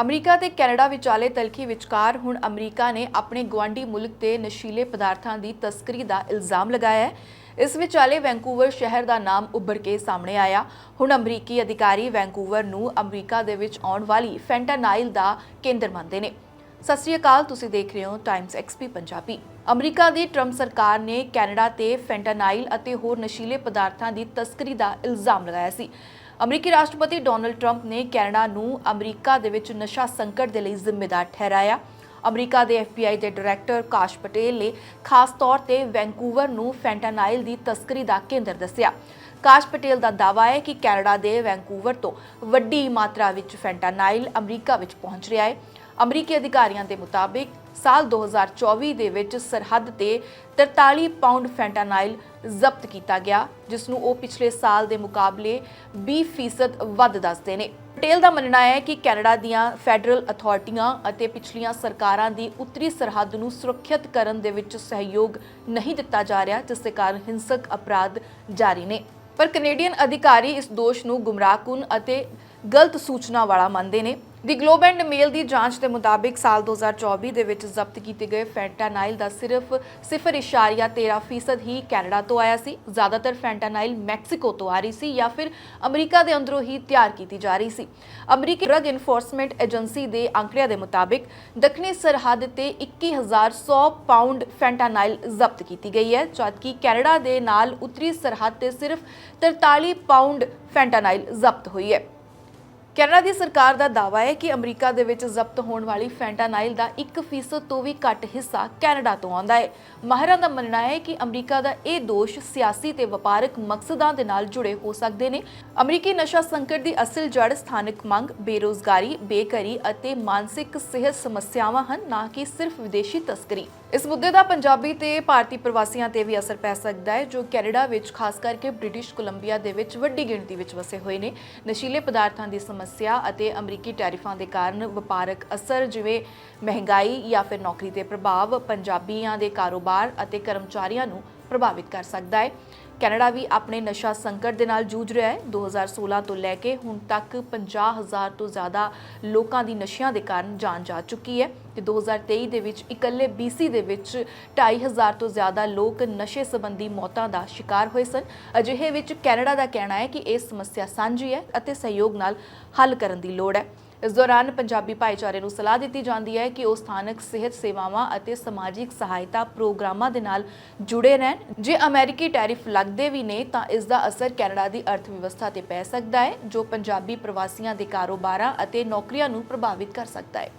America ਤੇ Canada ਵਿਚਾਲੇ ਤਲਖੀ ਵਿਚਕਾਰ ਹੁਣ ਅਮਰੀਕਾ ਨੇ ਆਪਣੇ ਗਵਾਂਢੀ ਮੁਲਕ ਤੇ ਨਸ਼ੀਲੇ ਪਦਾਰਥਾਂ ਦੀ ਤਸਕਰੀ ਦਾ ਇਲਜ਼ਾਮ ਲਗਾਇਆ ਹੈ। ਇਸ ਵਿਚਾਲੇ ਵੈਂਕੂਵਰ ਸ਼ਹਿਰ ਦਾ ਨਾਮ ਉੱਭਰ ਕੇ ਸਾਹਮਣੇ ਆਇਆ। ਹੁਣ ਅਮਰੀਕੀ ਅਧਿਕਾਰੀ ਵੈਂਕੂਵਰ ਨੂੰ ਅਮਰੀਕਾ ਦੇ ਵਿੱਚ ਆਉਣ ਵਾਲੀ ਫੈਂਟਾਨਾਈਲ ਦਾ ਕੇਂਦਰ ਮੰਨਦੇ ਨੇ। ਸਤਿ ਸ਼੍ਰੀ ਅਕਾਲ, ਤੁਸੀਂ ਦੇਖ ਰਹੇ ਹੋ ਟਾਈਮਸ ਐਕਸਪੀ ਪੰਜਾਬੀ। ਅਮਰੀਕਾ ਦੀ ਟਰੰਪ ਸਰਕਾਰ ਨੇ ਕੈਨੇਡਾ ਤੇ ਫੈਂਟਾਨਾਈਲ ਅਤੇ ਹੋਰ ਨਸ਼ੀਲੇ ਪਦਾਰਥਾਂ ਦੀ ਤਸਕਰੀ ਦਾ ਇਲਜ਼ਾਮ ਲਗਾਇਆ ਸੀ। ਅਮਰੀਕੀ ਰਾਸ਼ਟਰਪਤੀ ਡੋਨਲਡ ਟਰੰਪ ਨੇ ਕੈਨੇਡਾ ਨੂੰ ਅਮਰੀਕਾ ਦੇ ਵਿੱਚ ਨਸ਼ਾ ਸੰਕਟ ਦੇ ਲਈ ਜ਼ਿੰਮੇਦਾਰ ਠਹਿਰਾਇਆ। ਅਮਰੀਕਾ ਦੇ FBI ਦੇ ਡਾਇਰੈਕਟਰ ਕਾਸ਼ ਪਟੇਲ ਨੇ ਖਾਸ ਤੌਰ ਤੇ ਵੈਂਕੂਵਰ ਨੂੰ ਫੈਂਟਾਨਾਈਲ ਦੀ ਤਸਕਰੀ ਦਾ ਕੇਂਦਰ ਦੱਸਿਆ। ਕਾਸ਼ ਪਟੇਲ ਦਾ ਦਾਅਵਾ ਹੈ ਕਿ ਕੈਨੇਡਾ ਦੇ ਵੈਂਕੂਵਰ ਤੋਂ ਵੱਡੀ ਮਾਤਰਾ ਵਿੱਚ ਫੈਂਟਾਨਾਈਲ ਅਮਰੀਕਾ ਵਿੱਚ ਪਹੁੰਚ ਰਿਹਾ ਹੈ। ਅਮਰੀਕੀ ਅਧਿਕਾਰੀਆਂ ਦੇ ਮੁਤਾਬਿਕ, ਸਾਲ 2024 ਦੇ ਵਿੱਚ ਸਰਹੱਦ ਤੇ 43 ਪਾਉਂਡ ਫੈਂਟਾਨਾਈਲ ਜ਼ਬਤ ਕੀਤਾ ਗਿਆ, ਜਿਸ ਨੂੰ ਉਹ ਪਿਛਲੇ ਸਾਲ ਦੇ ਮੁਕਾਬਲੇ 20% ਵੱਧ ਦੱਸਦੇ ਨੇ। ਪਟੇਲ ਦਾ ਮੰਨਣਾ ਹੈ ਕਿ ਕੈਨੇਡਾ ਦੀਆਂ ਫੈਡਰਲ ਅਥਾਰਟੀਆਂ ਅਤੇ ਪਿਛਲੀਆਂ ਸਰਕਾਰਾਂ ਦੀ ਉੱਤਰੀ ਸਰਹੱਦ ਨੂੰ ਸੁਰੱਖਿਅਤ ਕਰਨ ਦੇ ਵਿੱਚ ਸਹਿਯੋਗ ਨਹੀਂ ਦਿੱਤਾ ਜਾ ਰਿਹਾ, ਜਿਸ ਦੇ ਕਾਰਨ ਹਿੰਸਕ ਅਪਰਾਧ ਜਾਰੀ ਨੇ। ਪਰ ਕੈਨੇਡੀਅਨ ਅਧਿਕਾਰੀ ਇਸ ਦੋਸ਼ ਨੂੰ ਗੁੰਮਰਾਹਕੁਨ ਅਤੇ ਗਲਤ ਸੂਚਨਾ ਵਾਲਾ ਮੰਨਦੇ ਨੇ। ਦੀ ਗਲੋਬ ਐਂਡ ਮੇਲ ਦੀ ਜਾਂਚ ਦੇ ਮੁਤਾਬਿਕ ਸਾਲ 2024 ਦੇ ਵਿੱਚ ਜ਼ਬਤ ਕੀਤੇ ਗਏ ਫੈਂਟਾਨਾਈਲ ਦਾ ਸਿਰਫ 0.13% ਹੀ ਕੈਨੇਡਾ ਤੋਂ ਆਇਆ ਸੀ। ਜ਼ਿਆਦਾਤਰ ਫੈਂਟਾਨਾਈਲ ਮੈਕਸੀਕੋ ਤੋਂ ਆ ਰਹੀ ਸੀ ਜਾਂ ਫਿਰ ਅਮਰੀਕਾ ਦੇ ਅੰਦਰੋਂ ਹੀ ਤਿਆਰ ਕੀਤੀ ਜਾ ਰਹੀ ਸੀ। ਅਮਰੀਕੀ ਡਰੱਗ ਇਨਫੋਰਸਮੈਂਟ ਏਜੰਸੀ ਦੇ ਅੰਕੜਿਆਂ ਦੇ ਮੁਤਾਬਿਕ ਦੱਖਣੀ ਸਰਹੱਦ ਤੇ 21100 ਪਾਉਂਡ ਫੈਂਟਾਨਾਈਲ ਜ਼ਬਤ ਕੀਤੀ ਗਈ ਹੈ, ਜਦਕਿ ਕੈਨੇਡਾ ਦੇ ਨਾਲ ਉੱਤਰੀ ਸਰਹੱਦ ਤੇ ਸਿਰਫ 43 ਪਾਉਂਡ ਫੈਂਟਾਨਾਈਲ ਜ਼ਬਤ ਹੋਈ ਹੈ। ਕੈਨੇਡਾ ਦੀ ਸਰਕਾਰ ਦਾ ਦਾਅਵਾ ਹੈ ਕਿ ਅਮਰੀਕਾ ਦੇ ਵਿੱਚ ਜ਼ਬਤ ਹੋਣ ਵਾਲੀ ਫੈਂਟਾਨਾਈਲ ਦਾ 1% ਤੋਂ ਵੀ ਘੱਟ ਹਿੱਸਾ ਕੈਨੇਡਾ ਤੋਂ ਆਉਂਦਾ ਹੈ। ਮਾਹਿਰਾਂ ਦਾ ਮੰਨਣਾ ਹੈ ਕਿ ਅਮਰੀਕਾ ਦਾ ਇਹ ਦੋਸ਼ ਸਿਆਸੀ ਤੇ ਵਪਾਰਕ ਮਕਸਦਾਂ ਦੇ ਨਾਲ ਜੁੜੇ ਹੋ ਸਕਦੇ ਨੇ। ਅਮਰੀਕੀ ਨਸ਼ਾ ਸੰਕਟ ਦੀ ਅਸਲ ਜੜ ਸਥਾਨਕ ਮੰਗ, ਬੇਰੋਜ਼ਗਾਰੀ ਬੇਘਰੀ ਅਤੇ ਮਾਨਸਿਕ ਸਿਹਤ ਸਮੱਸਿਆਵਾਂ ਹਨ, ਨਾ ਕਿ ਸਿਰਫ ਵਿਦੇਸ਼ੀ ਤਸਕਰੀ। ਇਸ ਮੁੱਦੇ ਦਾ ਪੰਜਾਬੀ ਤੇ ਭਾਰਤੀ ਪ੍ਰਵਾਸੀਆਂ ਤੇ ਵੀ ਅਸਰ ਪੈ ਸਕਦਾ ਹੈ, ਜੋ ਕੈਨੇਡਾ ਵਿੱਚ, ਖਾਸ ਕਰਕੇ ਬ੍ਰਿਟਿਸ਼ ਕੋਲੰਬੀਆ ਦੇ ਵਿੱਚ ਵੱਡੀ ਗਿਣਤੀ ਵਿੱਚ ਵਸੇ ਹੋਏ ਨੇ। ਨਸ਼ੀਲੇ ਪਦਾਰਥਾਂ ਦੀ ਸਮੱਸਿਆ ਅਤੇ ਅਮਰੀਕੀ ਟੈਰਿਫਾਂ ਦੇ ਕਾਰਨ ਵਪਾਰਕ ਅਸਰ ਜਿਵੇਂ ਮਹਿੰਗਾਈ ਜਾਂ ਫਿਰ ਨੌਕਰੀ ਤੇ ਪ੍ਰਭਾਵ ਪੰਜਾਬੀਆਂ ਦੇ ਕਾਰੋਬਾਰ ਅਤੇ ਕਰਮਚਾਰੀਆਂ ਨੂੰ ਪ੍ਰਭਾਵਿਤ ਕਰ ਸਕਦਾ ਹੈ। ਕੈਨੇਡਾ ਵੀ ਆਪਣੇ ਨਸ਼ਾ ਸੰਕਟ ਦੇ ਨਾਲ ਜੂਝ ਰਿਹਾ ਹੈ। 2016 ਤੋਂ ਲੈ ਕੇ ਹੁਣ ਤੱਕ 50000 ਤੋਂ ਜ਼ਿਆਦਾ ਲੋਕਾਂ ਦੀ ਨਸ਼ਿਆਂ ਦੇ ਕਾਰਨ ਜਾਨ ਜਾ ਚੁੱਕੀ ਹੈ ਤੇ 2023 ਦੇ ਵਿੱਚ ਇਕੱਲੇ BC ਦੇ ਵਿੱਚ 2500 ਤੋਂ ਜ਼ਿਆਦਾ ਲੋਕ ਨਸ਼ੇ ਸੰਬੰਧੀ ਮੌਤਾਂ ਦਾ ਸ਼ਿਕਾਰ ਹੋਏ ਸਨ। ਅਜਿਹੇ ਵਿੱਚ ਕੈਨੇਡਾ ਦਾ ਕਹਿਣਾ ਹੈ ਕਿ ਇਹ ਸਮੱਸਿਆ ਸਾਂਝੀ ਹੈ ਅਤੇ ਸਹਿਯੋਗ ਨਾਲ ਹੱਲ ਕਰਨ ਦੀ ਲੋੜ ਹੈ। ਇਸ ਦੌਰਾਨ ਪੰਜਾਬੀ ਭਾਈਚਾਰੇ ਨੂੰ ਸਲਾਹ ਦਿੱਤੀ ਜਾਂਦੀ ਹੈ ਕਿ ਉਹ ਸਥਾਨਕ ਸਿਹਤ ਸੇਵਾਵਾਂ ਅਤੇ ਸਮਾਜਿਕ ਸਹਾਇਤਾ ਪ੍ਰੋਗਰਾਮਾਂ ਦੇ ਨਾਲ ਜੁੜੇ ਰਹਿਣ। ਜੇ ਅਮਰੀਕੀ ਟੈਰਿਫ ਲੱਗਦੇ ਵੀ ਨੇ, ਤਾਂ ਇਸ ਦਾ ਅਸਰ ਕੈਨੇਡਾ ਦੀ ਅਰਥ ਵਿਵਸਥਾ ਤੇ ਪੈ ਸਕਦਾ ਹੈ, ਜੋ ਪੰਜਾਬੀ ਪ੍ਰਵਾਸੀਆਂ ਦੇ ਕਾਰੋਬਾਰਾਂ ਅਤੇ ਨੌਕਰੀਆਂ ਨੂੰ ਪ੍ਰਭਾਵਿਤ ਕਰ ਸਕਦਾ ਹੈ।